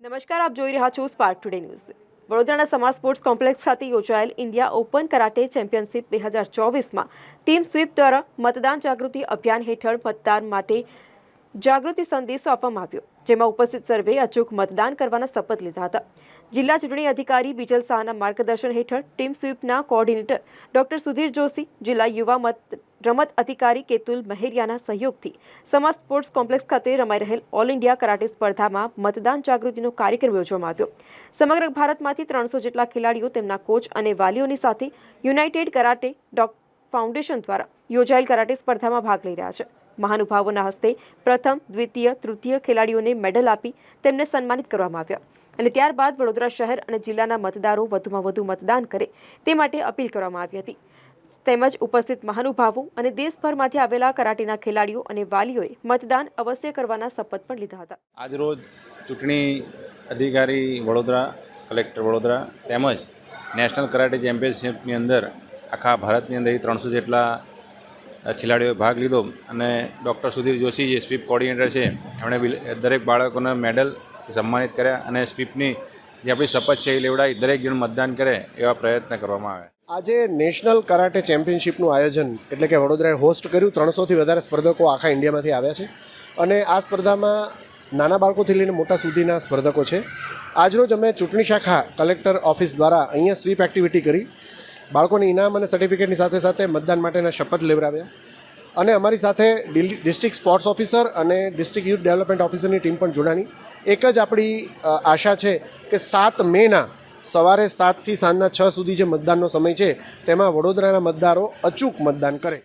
નમસ્કાર, આપ જોઈ રહ્યા છો સ્પાર્ક ટુડે ન્યૂઝ વડોદરાના સમાજ સ્પોર્ટ્સ કોમ્પ્લેક્સ ખાતે યોજાયેલ ઇન્ડિયા ઓપન કરાટે ચેમ્પિયનશિપ બે હજાર ચોવીસમાં ટીમ સ્વીપ દ્વારા મતદાન જાગૃતિ અભિયાન હેઠળ મતદાન માટે જાગૃતિ સંદેશો આપવામાં આવ્યો, જેમાં ઉપસ્થિત સર્વે અચૂક મતદાન કરવાના શપથ લીધા હતા. જિલ્લા ચૂંટણી અધિકારી બીજલ શાહના માર્ગદર્શન હેઠળ ટીમ સ્વીપના કોઓર્ડિનેટર ડોક્ટર સુધીર જોશી, જિલ્લા યુવા મત, રમત અધિકારી કેતુલ મહેરિયાના સહયોગથી સમાજ સ્પોર્ટ્સ કોમ્પ્લેક્સ ખાતે રમાઈ રહેલ ઓલ ઇન્ડિયા કરાટે સ્પર્ધામાં મતદાન જાગૃતિનો કાર્યક્રમ યોજવામાં આવ્યો. સમગ્ર ભારતમાંથી ત્રણસો જેટલા ખેલાડીઓ તેમના કોચ અને વાલીઓની સાથે યુનાઇટેડ કરાટે ડોક, ફાઉન્ડેશન દ્વારા યોજાયેલ કરાટે સ્પર્ધામાં ભાગ લઈ રહ્યા છે. મહાનુભાવોના હસ્તે પ્રથમ, દ્વિતીય, તૃતીય ખેલાડીઓને મેડલ આપી તેમને સન્માનિત કરવામાં આવ્યા. અને ત્યારબાદ વડોદરા શહેર અને જિલ્લાના મતદારો વધુમાં વધુ મતદાન કરે તે માટે અપીલ કરવામાં આવી હતી. તેમજ ઉપસ્થિત મહાનુભાવો અને દેશભરમાંથી આવેલા કરાટેના ખેલાડીઓ અને વાલીઓએ મતદાન અવશ્ય કરવાના શપથ પણ લીધા હતા. આજરોજ ચૂંટણી અધિકારી વડોદરા, કલેક્ટર વડોદરા તેમજ નેશનલ કરાટે ચેમ્પિયનશિપની અંદર આખા ભારતની અંદર ત્રણસો જેટલા ખેલાડીઓએ ભાગ લીધો અને ડૉક્ટર સુધીર જોશી, જે સ્વીપ કોર્ડિનેટર છે, એમણે દરેક બાળકોને મેડલ સન્માનિત કર્યા અને સ્વીપની જે આપણી શપથ છે એ લેવડાવી, દરેક જણ મતદાન કરે એવા પ્રયત્ન કરવામાં આવે. આજે નેશનલ કરાટે ચેમ્પિયનશિપનું આયોજન, એટલે કે વડોદરાએ હોસ્ટ કર્યું, ત્રણસોથી વધારે સ્પર્ધકો આખા ઇન્ડિયામાંથી આવ્યા છે. અને આ સ્પર્ધામાં નાના બાળકોથી લઈને મોટા સુધીના સ્પર્ધકો છે. આજરોજ અમે ચૂંટણી શાખા કલેક્ટર ઓફિસ દ્વારા અહીંયા સ્વીપ એક્ટિવિટી કરી. બાળકોને ઇનામ અને સર્ટિફિકેટની સાથે સાથે મતદાન માટેના શપથ લેવડાવ્યા. અને અમારી સાથે ડિસ્ટ્રિક્ટ સ્પોર્ટ્સ ઓફિસર અને ડિસ્ટ્રિક્ટ યુથ ડેવલપમેન્ટ ઓફિસરની ટીમ પણ જોડાણી. એક જ આપણી આશા છે કે સાત મેના સવારે સાતથી સાંજના છ સુધી જે મતદાનનો સમય છે, તેમાં વડોદરાના મતદારો અચૂક મતદાન કરે.